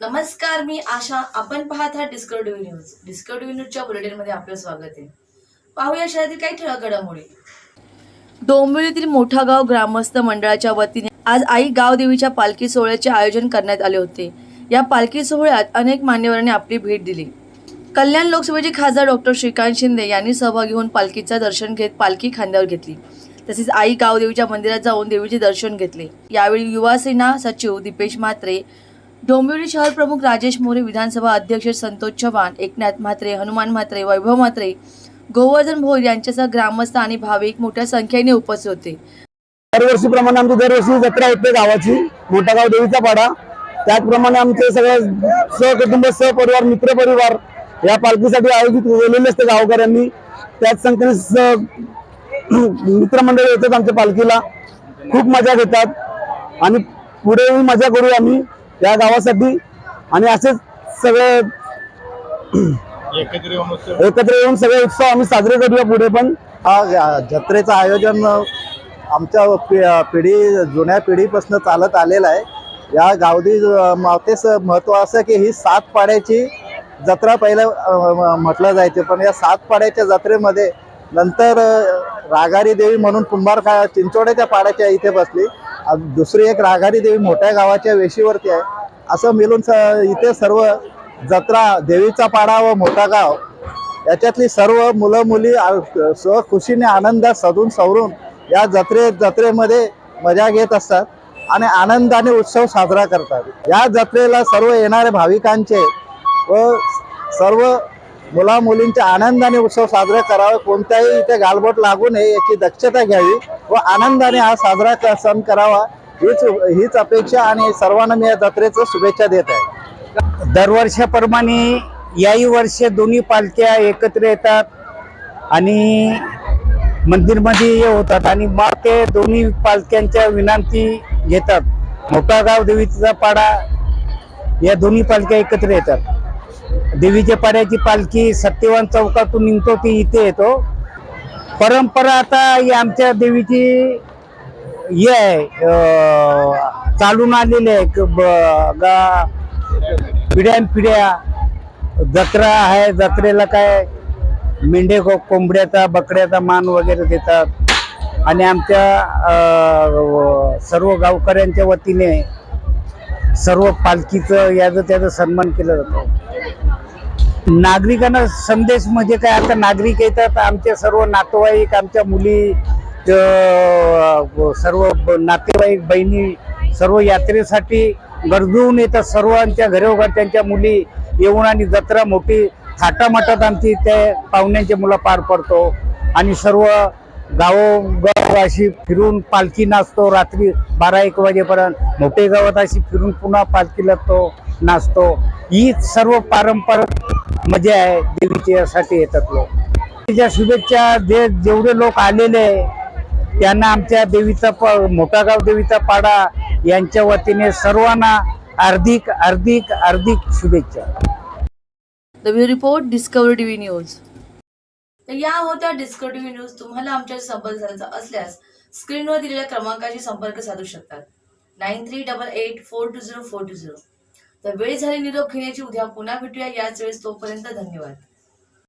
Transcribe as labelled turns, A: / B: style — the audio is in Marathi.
A: नमस्कार मी आशा. आपण पाहत आहात डिस्कवरी न्यूज डिस्कवरी न्यूजच्या बुलेटिनमध्ये आपलं स्वागत आहे. पाहूया शहरातील काही ठळक घडामोडी डोंबिवलीतील मोठा गाव ग्रामस्थ मंडळाच्या वतीने आज आई गावदेवीच्या पालखी सोहळ्याचे आयोजन करण्यात आले होते. या पालखी सोहळ्यात अनेक मान्यवरांनी आपली भेट दिली. कल्याण लोकसभेचे खासदार डॉक्टर श्रीकांत शिंदे यांनी सहभागी होऊन पालखीचं दर्शन घेत पालखी खांद्यावर घेतली. तसेच आई गावदेवीच्या मंदिरात जाऊन देवीचे दर्शन घेतले. यावेळी युवासेना सचिव दीपेश म्हात्रे डोंबिवली शहर प्रमुख राजेश मोरे विधानसभा अध्यक्ष संतोष चव्हाण एकनाथ म्हात्रे हनुमान म्हात्रे वैभव म्हात्रे गोवर्धन भोईर यांच्यासह ग्रामस्थ आणि भाविक मोठ्या संख्येने उपस्थित होते.
B: दरवर्षीप्रमाणे आमची दरवर्षी जत्रा होते गावाची मोठा गाव देवीचा पाडा. त्याचप्रमाणे आमचे सगळे सहकुटुंब सहपरिवार मित्रपरिवार या पालखीसाठी आयोजित केलेले असते गावकऱ्यांनी. त्याच संख्येने मित्रमंडळ येतात आमच्या पालखीला. खूप मजा घेतात. आणि पुढेही मजा करू आम्ही. या गावासाठी आणि असेच सगळे
C: एकत्र येऊन
B: सगळे उत्सव आम्ही साजरे करूया पुढे पण.
D: हा जत्रेचं आयोजन आमच्या पि- पिढी जुन्या पिढीपासून चालत आलेलं आहे. या गावदी मातेचं महत्त्व असं की ही सात पाड्याची जत्रा पहिलं म्हटलं जायचे. पण या सात पाड्याच्या जत्रेमध्ये नंतर अ, रागारी देवी म्हणून कुंभार चिंचोड्याच्या पाड्याच्या इथे बसली. दुसरी एक रागारी देवी मोठ्या गावाच्या वेशीवरती आहे. असं मिळून स- इथे सर्व जत्रा देवीचा पाडा व मोठा गाव याच्यातली सर्व मुलं मुली आ- स्वखुशीने आनंदात सजून सवरून या जत्रे जत्रेमध्ये मजा घेत असतात आणि आनंदाने उत्सव साजरा करतात. या जत्रेला सर्व येणाऱ्या भाविकांचे व सर्व मुला मुलींच्या आनंदाने उत्सव साजरा करावा कोणत्याही इथे गालबोट लागू नये याची दक्षता घ्यावी व आनंदाने हा साजरा सण करावा. हीच हीच अपेक्षा आणि सर्वांना मी या जत्रेचं शुभेच्छा देत आहे.
E: दरवर्षाप्रमाणे याही वर्ष दोन्ही पालख्या एकत्र येतात आणि मंदिरमध्ये हे होतात आणि मग ते दोन्ही पालख्यांच्या विनंती घेतात. मोठा गाव देवीचा पाडा या दोन्ही पालख्या एकत्र येतात. देवीच्या पाड्याची पालखी सत्यवान चौकातून निघतो ती इथे येतो. परंपरा आता ही आमच्या देवीची हे आहे चालून आलेले आहे ब- गा पिढ्यान पिढ्या. जत्रा आहे जत्रेला काय मेंढे को कोंबड्याचा बकड्याचा मान वगैरे देतात. आणि आमच्या सर्व गावकऱ्यांच्या वतीने सर्व पालखीचं याचं त्याचं सन्मान केला जातो. नागरिकांना संदेश म्हणजे काय? आता नागरिक येतात आमचे सर्व नातेवाईक आमच्या मुली सर्व ब- नातेवाईक बहिणी सर्व यात्रेसाठी गरजून येतात. सर्वांच्या घरोघर त्यांच्या मुली येऊन आणि जत्रा मोठी थाटामाटात आमची ते पाहुण्यांच्या मुलं पार पडतो. आणि सर्व गावोगाव अशी फिरून पालखी नाचतो. रात्री बारा एक वाजेपर्यंत मोठे गावात अशी फिरून पुन्हा पालखी लागतो नाचतो. ही सर्व पारंपरिक मजा आहे. देवीच्यासाठी येतात लोक. तिच्या शुभेच्छा जे जेवढे लोक आलेले आहे, त्यांना आमच्या देवीचा प मोठा गाव देवीचा पाडा यांच्या वतीने सर्वांना हार्दिक हार्दिक हार्दिक शुभेच्छा.
A: रिपोर्ट डिस्कवरी टीव्ही न्यूज तर या होत्या डिस्कवरी टीव्ही न्यूज तुम्हाला आमच्याशी संपर्क साधायचा असल्यास स्क्रीनवर दिलेल्या क्रमांकाशी संपर्क साधू शकतात. Nine three double eight four two zero four two zero तर वेळ झाली निरोप घेण्याची. उद्या पुन्हा भेटूया. याच वेळेस तोपर्यंत धन्यवाद.